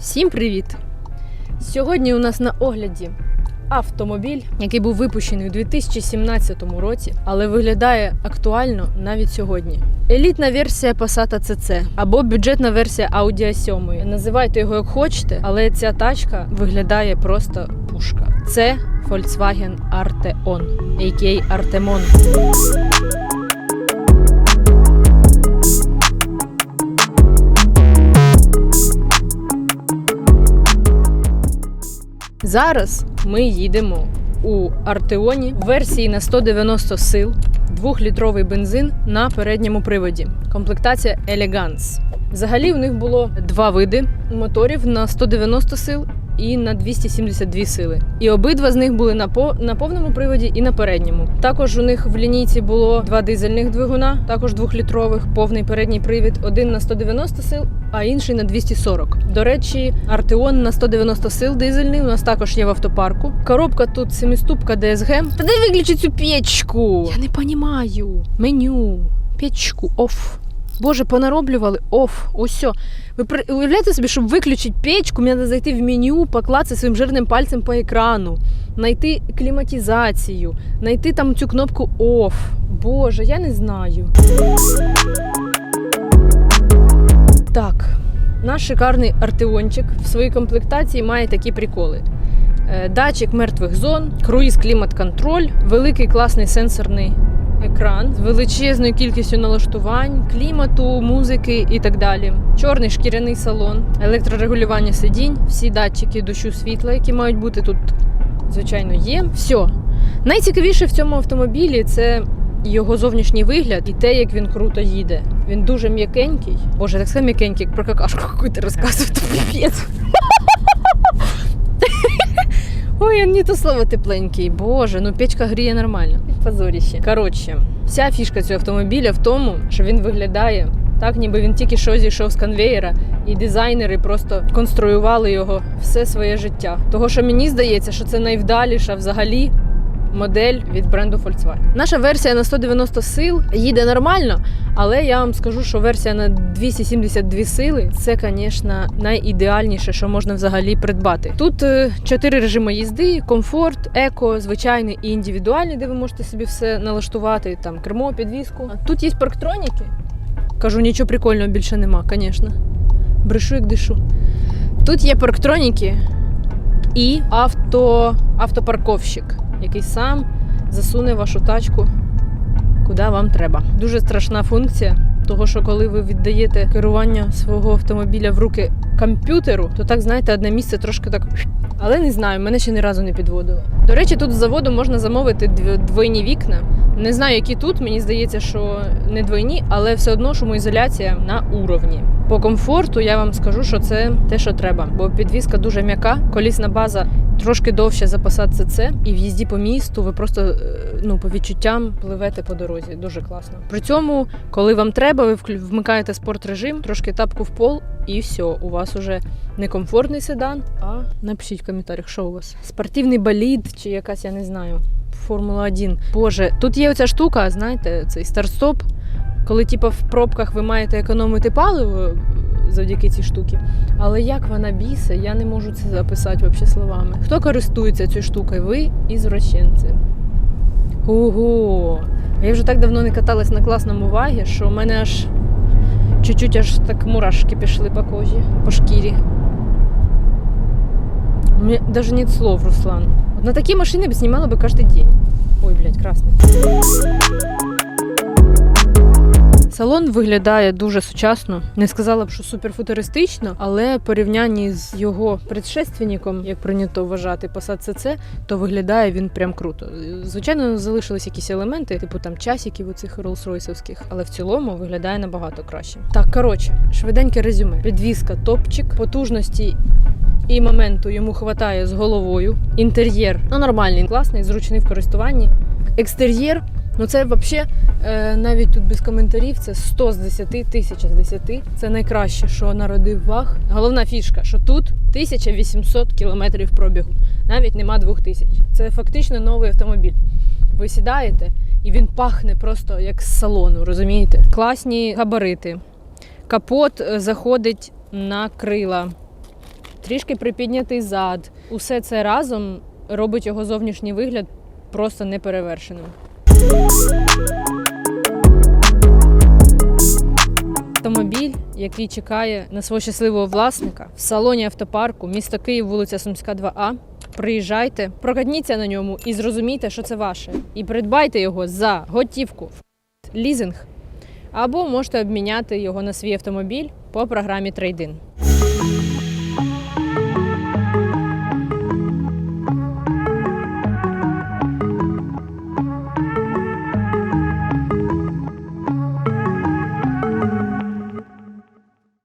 Всім привіт! Сьогодні у нас на огляді автомобіль, який був випущений у 2017 році, але виглядає актуально навіть сьогодні. Елітна версія Passat CC або бюджетна версія Audi a 7. Називайте його як хочете, але ця тачка виглядає просто пушка. Це Volkswagen Arteon, a.k.a. Artemon. Зараз ми їдемо у Артеоні в версії на 190 сил, 2-літровий бензин на передньому приводі. Комплектація Елеганс. Взагалі у них було два види моторів на 190 сил і на 272 сили. І обидва з них були на по на повному приводі і на передньому. Також у них в лінійці було два дизельних двигуна, також двохлітрових, повний передній привід, один на 190 сил, а інший на 240. До речі, Артеон на 190 сил дизельний у нас також є в автопарку. Коробка тут семиступка DSG. Та де виключи цю печку? Я не понімаю. Меню, печку, оф. Боже, понароблювали оф, ось. Ви уявляєте собі, щоб виключити печку, мені треба зайти в меню, покласти своїм жирним пальцем по екрану, знайти кліматизацію, знайти там цю кнопку оф. Боже, я не знаю. Так, наш шикарний артеончик в своїй комплектації має такі приколи. Е, Датчик мертвих зон, круїз клімат-контроль, великий класний сенсорний екран з величезною кількістю налаштувань, клімату, музики і так далі. Чорний шкіряний салон, електрорегулювання сидінь, всі датчики дощу світла, які мають бути тут, звичайно, є. Все. Найцікавіше в цьому автомобілі це його зовнішній вигляд і те, як він круто їде. Він дуже м'якенький. Боже, так само м'якенький, як про какашку какую-то. Піпець. Ой, не то слово тепленький. Боже, ну печка гріє нормально. Позоріще. Коротше, вся фішка цього автомобіля в тому, що він виглядає так, ніби він тільки що зійшов з конвеєра, і дизайнери просто конструювали його все своє життя. Того, що мені здається, що це найвдаліша взагалі. Модель від бренду Volkswagen. Наша версія на 190 сил їде нормально, але я вам скажу, що версія на 272 сили це, звісно, найідеальніше, що можна взагалі придбати. Тут е, чотири режими їзди: комфорт, еко, звичайний і індивідуальний, де ви можете собі все налаштувати, там кермо, підвіску. Тут є парктроніки. Кажу, нічого прикольного більше нема, звісно. Брешу як дишу. Тут є парктроніки і авто, автопарковщик, який сам засуне вашу тачку куди вам треба. Дуже страшна функція, того що коли ви віддаєте керування свого автомобіля в руки комп'ютеру, то так знаєте, одне місце трошки так. Але не знаю, мене ще ні разу не підводило. До речі, тут з заводу можна замовити двойні вікна. Не знаю, які тут. Мені здається, що не двойні, але все одно шумоізоляція на уровні. По комфорту я вам скажу, що це те, що треба, бо підвізка дуже м'яка, колісна база трошки довше за Passat CC, і в їзді по місту ви просто е, ну по відчуттям пливете по дорозі. Дуже класно. При цьому, коли вам треба, ви вмикаєте спорт режим, трошки тапку в пол, і все, у вас уже не комфортний седан. А напишіть в коментарях, що у вас спортивний болід чи якась, я не знаю. Формула 1. Боже, тут є оця штука, знаєте, цей старт-стоп. Коли типу, в пробках ви маєте економити паливо завдяки цій штуці. Але як вона бісе, я не можу це записати взагалі словами. Хто користується цією штукою? Ви і зрощенці. Ого! Я вже так давно не каталась на класному вагі, що в мене аж чуть-чуть аж так мурашки пішли по кожі, по шкірі. У меня даже нет слов, Руслан. Вот на такие машины бы снимала бы каждый день. Салон виглядає дуже сучасно. Не сказала б, що суперфутуристично, але порівнянні з його предшественником, як прийнято вважати Passat CC, то виглядає він прям круто. Звичайно, залишились якісь елементи, типу там часиків у цих Rolls-Royce'овських, але в цілому виглядає набагато краще. Так, коротше, швиденьке резюме. Підвізка топчик, потужності і моменту йому хватає з головою. Інтер'єр ну нормальний, класний, зручний в користуванні. Екстер'єр. Ну це взагалі е, навіть тут без коментарів. Це 100 з 10, 1000 з 10. Це найкраще, що народив ваг. Головна фішка, що тут 1800 кілометрів пробігу. Навіть нема 2000. Це фактично новий автомобіль. Ви сідаєте, і він пахне просто як з салону, розумієте? Класні габарити. Капот е, заходить на крила. трішки припіднятий зад. Усе це разом робить його зовнішній вигляд просто неперевершеним. Автомобіль, який чекає на свого щасливого власника в салоні автопарку, місто Київ, вулиця Сумська, 2А. Приїжджайте, прокатніться на ньому і зрозумійте, що це ваше. І придбайте його за готівку, лізинг, або можете обміняти його на свій автомобіль по програмі Трейдин.